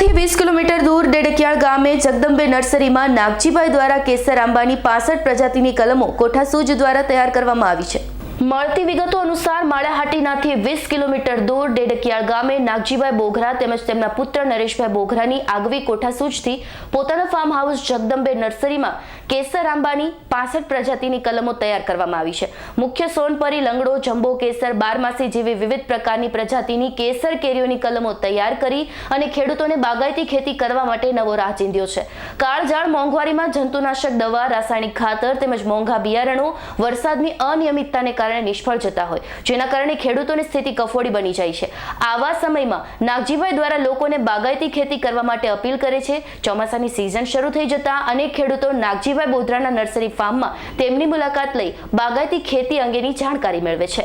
બોગરાથી વીસ કિલોમીટર દૂર ડેડકિયાળ ગામે જગદંબે નર્સરીમાં નાગજીભાઈ દ્વારા કેસર આંબાની પાસઠ પ્રજાતિની કલમો કોઠાસૂજ દ્વારા તૈયાર કરવામાં આવી છે. મળતી વિગતો અનુસાર માળાહાટીનાથી વીસ કિલોમીટર દૂર ડેડકિયાળ ગામે નાગજીભાઈ બોઘરા તેમજ તેમના પુત્ર નરેશભાઈ બોઘરાની આગવી કોઠાસૂજથી પોતાના ફાર્મ હાઉસ જગદંબે નર્સરીમાં કેસર આંબાની પાસઠ પ્રજાતિની કલમો તૈયાર કરવામાં આવી છે. મુખ્ય સોનપરી, લંગડો, જંબો, કેસર, બારમાસી જેવી વિવિધ પ્રકારની પ્રજાતિની કેસર કેરીઓની કલમો તૈયાર કરી અને ખેડૂતોને બાગાયતી ખેતી કરવા માટે નવો રાહ ચીંધ્યો છે. કાળઝાળ મોંઘવારીમાં જંતુનાશક દવા, રાસાયણિક ખાતર તેમજ મોંઘા બિયારણો વરસાદની અનિયમિતતાને કારણે નિષ્ફળ જતા હોય. જેના કારણે ખેડૂતોની સ્થિતિ કફોડી બની જાય છે. આવા સમયમાં નાગજીભાઈ દ્વારા લોકોને બાગાયતી ખેતી કરવા માટે અપીલ કરે છે. ચોમાસાની સિઝન શરૂ થઈ જતા અનેક ખેડૂતો નાગજીભાઈ બોધરાના નર્સરી ફાર્મમાં તેમની મુલાકાત લઈ બાગાયતી ખેતી અંગેની જાણકારી મેળવે છે.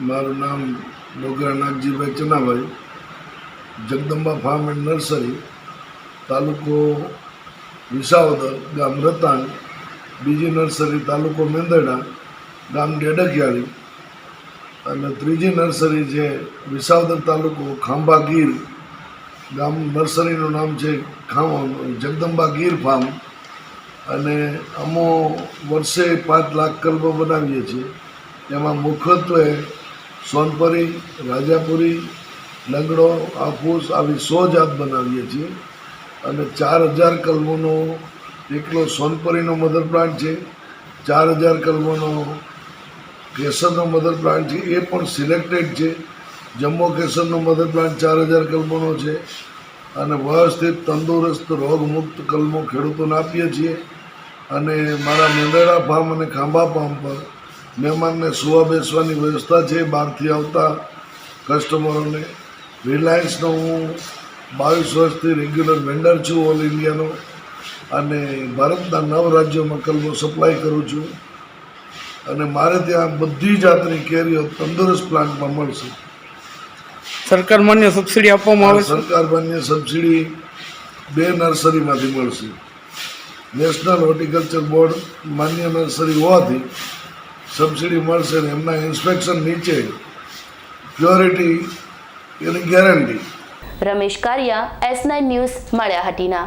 મારું નામ Dogra Nagjibhai Chanabhai. Jagdamba farm and nursery, તાલુકો વિસાવદર, ગામ રતાણ બીજી નર્સરી તાલુકો મેંદરડા. ગામ ડેડકિયાળી અને ત્રીજી નર્સરી છે વિસાવદર તાલુકો ખાંભા ગીર. ગામ નર્સરીનું નામ છે જગદંબા ગીર ફાર્મ. અને અમો વર્ષે પાંચ લાખ કલબો બનાવીએ છીએ. એમાં મુખ્યત્વે સોનપરી, રાજાપુરી, લંગડો, આફૂસ આવી સો જાત બનાવીએ છીએ. અને ચાર હજાર કલમોનો એકલો સોનપરીનો મધર પ્લાન્ટ છે. ચાર હજાર કલમોનો કેસરનો મધર પ્લાન્ટ છે, એ પણ સિલેક્ટેડ છે. જમ્મુ કેસરનો મધર પ્લાન્ટ ચાર હજાર કલમોનો છે. અને વ્યવસ્થિત તંદુરસ્ત રોગમુક્ત કલમો ખેડૂતોને આપીએ છીએ. અને મારા મેંદરડા ફાર્મ અને ખાંભા ફાર્મ પર મહેમાનને સુવા બેસવાની વ્યવસ્થા છે. બહારથી આવતા કસ્ટમરોને રિલાયન્સનો હું બાવીસ વર્ષથી રેગ્યુલર વેન્ડર છું ઓલ ઇન્ડિયાનો. અને ભારતના નવ રાજ્યોમાં કલમો સપ્લાય કરું છું. અને મારે ત્યાં બધી જાતની કેરીઓ તંદુરસ્ત પ્લાન્ટમાં મળશે. સરકાર માન્ય સબસિડી આપવામાં આવે સરકાર માન્ય સબસિડી બે નર્સરીમાંથી મળશે. નેશનલ હોર્ટિકલ્ચર બોર્ડ માન્ય નર્સરી હોવાથી સબસિડી મળશે ને એમના ઇન્સ્પેક્શન નીચે પ્યોરિટી એની guarantee. Ramesh Kariya S nine news Maliya Hatina.